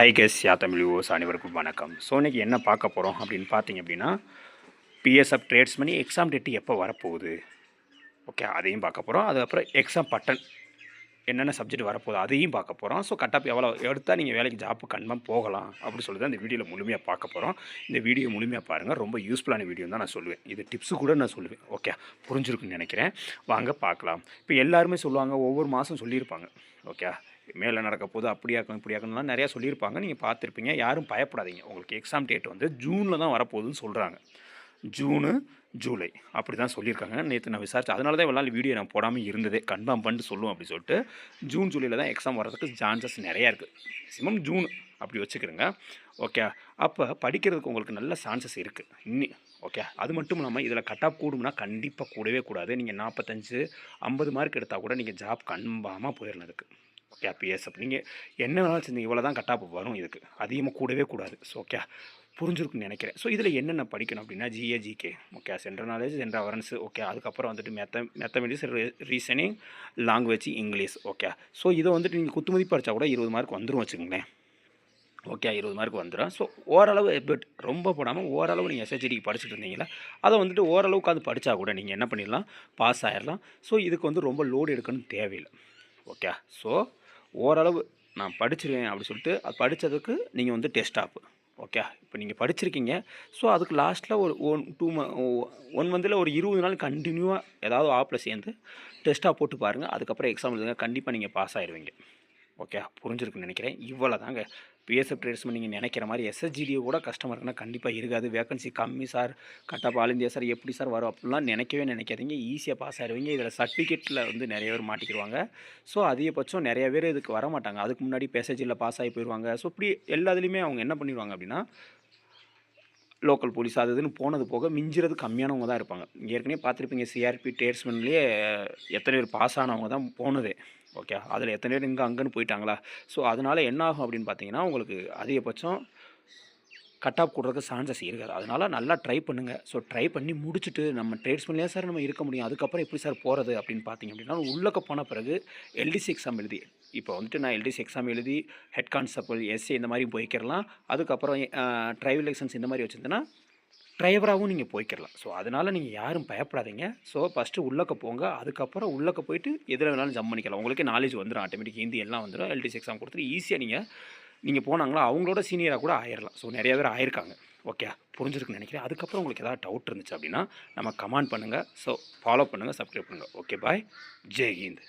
High யா Tamil hose அனைவருக்கும் வணக்கம். So இன்றைக்கி என்ன பார்க்க போகிறோம் அப்படின்னு பார்த்தீங்க அப்படின்னா பிஎஸ்எஃப் ட்ரேட்ஸ் பண்ணி எக்ஸாம் டேட்டு எப்போ வரப்போகுது? ஓகே அதையும் பார்க்க போகிறோம் அதுக்கப்புறம் எக்ஸாம் பட்டன் என்னென்ன சப்ஜெக்ட் வரப்போகுது அதையும் பார்க்க போகிறோம் ஸோ கட்டப் எவ்வளோ எடுத்தால் நீங்கள் வேலைக்கு ஜாப்பு கன்ஃபார்ம் போகலாம் அப்படின்னு சொல்லி தான் இந்த வீடியோவில் முழுமையாக பார்க்க போகிறோம் இந்த வீடியோ முழுமையாக பாருங்கள் ரொம்ப யூஸ்ஃபுல்லான வீடியோ தான் நான் சொல்லுவேன். இது டிப்ஸு கூட நான் சொல்லுவேன். ஓகே புரிஞ்சிருக்குன்னு நினைக்கிறேன். வாங்க பார்க்கலாம். இப்போ எல்லாருமே சொல்லுவாங்க ஒவ்வொரு மாதம் சொல்லியிருப்பாங்க. ஓகே மேலே நடக்க போது அப்படியாக்கும் இப்படியாக்கணும்லாம் நிறையா சொல்லியிருப்பாங்க. நீங்கள் பார்த்துருப்பீங்க. யாரும் பயப்படாதீங்க. உங்களுக்கு எக்ஸாம் டேட் வந்து ஜூனில் தான் வரப்போகுதுன்னு சொல்கிறாங்க ஜூனு ஜூலை. அப்படி தான் சொல்லியிருக்காங்க. நேற்று நான் விசாரிச்சேன். அதனால தான் இவ்வளோ வீடியோ நான் போடாமல் இருந்ததே. கன்ஃபார்ம் பண்ணிட்டு சொல்லுவோம் அப்படி சொல்லிட்டு ஜூன் ஜூலையில் தான் எக்ஸாம் வர்றதுக்கு சான்சஸ் நிறையா இருக்குது மேக்ஸிமம் ஜூன் அப்படி வச்சுக்கிறோங்க. ஓகே அப்போ படிக்கிறதுக்கு உங்களுக்கு நல்ல சான்சஸ் இருக்குது இன்னி ஓகே அது மட்டும் இல்லாமல் இதில் கட் ஆஃப் கூடும்னா கண்டிப்பாக கூடவே கூடாது. நீங்கள் நாற்பத்தஞ்சு ஐம்பது மார்க் எடுத்தால் கூட நீங்கள் ஜாப் கன்ஃபார்மாக போயிடணும் அதுக்கு. ஓகே பிஎஸ்எஃப் நீங்கள் என்ன வேணாலும் செஞ்சு இவ்வளோ தான் கட்டாப்பு வரும் இதுக்கு. அதிகமாக கூடவே கூடாது. ஸோ ஓகே புரிஞ்சிருக்குன்னு நினைக்கிறேன். ஸோ இதில் என்னென்ன படிக்கணும் அப்படின்னா GA GK okay central knowledge central awareness okay அதுக்கப்புறம் வந்துட்டு மெத்த mathematics reasoning language English okay so இதை வந்துட்டு நீங்கள் குத்துமதி படித்தா கூட இருபது மார்க் வந்துடும் வச்சுக்கோங்களேன். ஓகே இருபது மார்க் வந்துடும் ஸோ ஓரளவு பட் ரொம்ப போடாமல் ஓரளவு நீங்கள் எஸ்ஹெச்டிக்கு படிச்சுட்டு இருந்தீங்களா அதை வந்துட்டு ஓரளவுக்கு அது படித்தா கூட நீங்கள் என்ன பண்ணிடலாம்? பாஸ் ஆகிடலாம் ஸோ இதுக்கு வந்து ரொம்ப லோடு எடுக்கணும்னு தேவையில்லை. ஓகே ஸோ ஓரளவு நான் படிச்சிருவேன் அப்படி சொல்லிட்டு அது படித்ததுக்கு நீங்கள் வந்து டெஸ்ட் ஆப் ஓகே இப்போ நீங்கள் படிச்சிருக்கீங்க. ஸோ அதுக்கு லாஸ்ட்டில் ஒரு ஒன் டூ ம ஒன் மந்தில் ஒரு இருபது நாள் கண்டினியூவாக ஏதாவது ஆப்பில் சேர்ந்து டெஸ்ட்டாக போட்டு பாருங்கள் அதுக்கப்புறம் எக்ஸாம் எழுதுங்க. கண்டிப்பாக நீங்கள் பாஸ் ஆயிடுவீங்க ஓகே புரிஞ்சிருக்குன்னு நினைக்கிறேன். இவ்வளோ தாங்க பிஎஸ்எஃப் ட்ரேட்ஸ்மேன் நீங்கள் நினைக்கிற மாதிரி எஸ்எஸ்ஜிடியோ கூட கஷ்டமாக கண்டிப்பாக இருக்காது. வேகன்சி கம்மி sir. Cutoff all India sir. எப்படி சார் வரும்? அப்படிலாம் நினைக்கவே நினைக்காதீங்க. ஈஸியாக பாஸ் ஆயிடுவீங்க இதில் சர்டிஃபிகேட்டில் வந்து நிறைய பேர் மாட்டிக்கிடுவாங்க ஸோ அதிகபட்சம் நிறைய பேர் இதுக்கு வர மாட்டாங்க அதுக்கு முன்னாடி பேசேஜில் பாஸ் ஆகி போயிடுவாங்க ஸோ இப்படி எல்லாத்துலேயுமே அவங்க என்ன பண்ணிடுவாங்க அப்படின்னா லோக்கல் போலீஸ் அது இதுன்னு போனது போக மிஞ்சுறது கம்மியானவங்க தான் இருப்பாங்க. ஏற்கனவே பார்த்துருப்பீங்க சிஆர்பி டேட்ஸ்மென்லேயே எத்தனை பேர் பாஸ் ஆனவங்க தான் போனதே. ஓகே அதில் எத்தனை பேர் இங்கே அங்கேன்னு போயிட்டாங்களா? ஸோ அதனால் என்ன ஆகும் அப்படின்னு பார்த்தீங்கன்னா உங்களுக்கு அதிகபட்சம் கட் ஆஃப் கொடுறதுக்கு சான்சஸ் இருக்காது. அதனால் நல்லா ட்ரை பண்ணுங்கள் ஸோ ட்ரை பண்ணி முடிச்சுட்டு நம்ம ட்ரேட்ஸ்மேன்லேயே சார் நம்ம இருக்க முடியும். அதுக்கப்புறம் எப்படி சார் போகிறது அப்படின்னு பார்த்தீங்க அப்படின்னா உள்ளக்க போன பிறகு எல்டிசி எக்ஸாம் எழுதி இப்போ வந்துட்டு நான் எல்டிசி எக்ஸாம் எழுதி ஹெட் கான்ஸ்டபிள் எஸ்ஏ இந்த மாதிரி போய்க்கிறலாம். அதுக்கப்புறம் ட்ரைவிங் லைசன்ஸ் இந்த மாதிரி வச்சுருந்தேன்னா டிரைவராகவும் நீங்கள் போய்க்கிடலாம் ஸோ அதனால் நீங்கள் யாரும் பயப்படாதீங்க. ஸோ ஃபஸ்ட்டு உள்ளக்க போங்க. அதுக்கப்புறம் உள்ளக்க போயிட்டு எதில் வேணாலும் ஜம் பண்ணிக்கலாம். உங்களுக்கு நாலேஜ் வந்துடும் ஆட்டோமேட்டிக் ஹிந்தி எல்லாம் வந்துடும் எல்டிசி எக்ஸாம் கொடுத்துட்டு ஈஸியாக நீங்கள் நீங்கள் போனாங்களா அவங்களோட சீனியராக கூட ஆயிடலாம் ஸோ நிறைய பேர் ஆயிருக்காங்க. ஓகே புரிஞ்சிருக்குன்னு நினைக்கிறேன். அதுக்கப்புறம் உங்களுக்கு ஏதாவது டவுட் இருந்துச்சு அப்படின்னா நம்ம கமெண்ட் பண்ணுங்கள் ஸோ ஃபாலோ பண்ணுங்கள் சப்ஸ்கிரைப் பண்ணுங்கள் ஓகே பாய் ஜெய் ஹிந்த்.